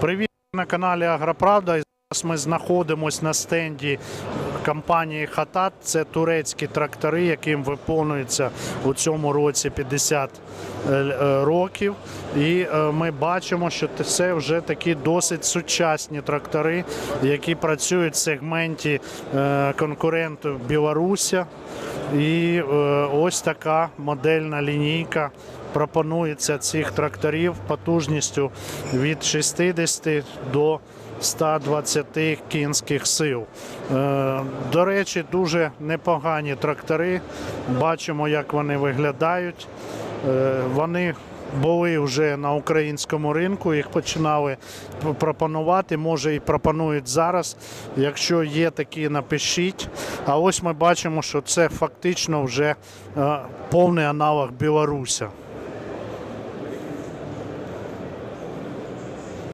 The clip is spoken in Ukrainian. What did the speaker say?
Привіт на каналі Агроправда. Зараз ми знаходимося на стенді компанії Хатат. Це турецькі трактори, яким виповнюється у цьому році 50 е, е, років. І е, ми бачимо, що це вже такі досить сучасні трактори, які працюють в сегменті конкурентів Білоруся. І е, ось така модельна лінійка пропонується цих тракторів потужністю від 60 до 120 кінських сил. Е, До речі, дуже непогані трактори. Бачимо, як вони виглядають. Е, Вони були вже на українському ринку, їх починали пропонувати. Може і пропонують зараз. Якщо є такі, напишіть. А ось ми бачимо, що це фактично вже е, повний аналог Білоруся.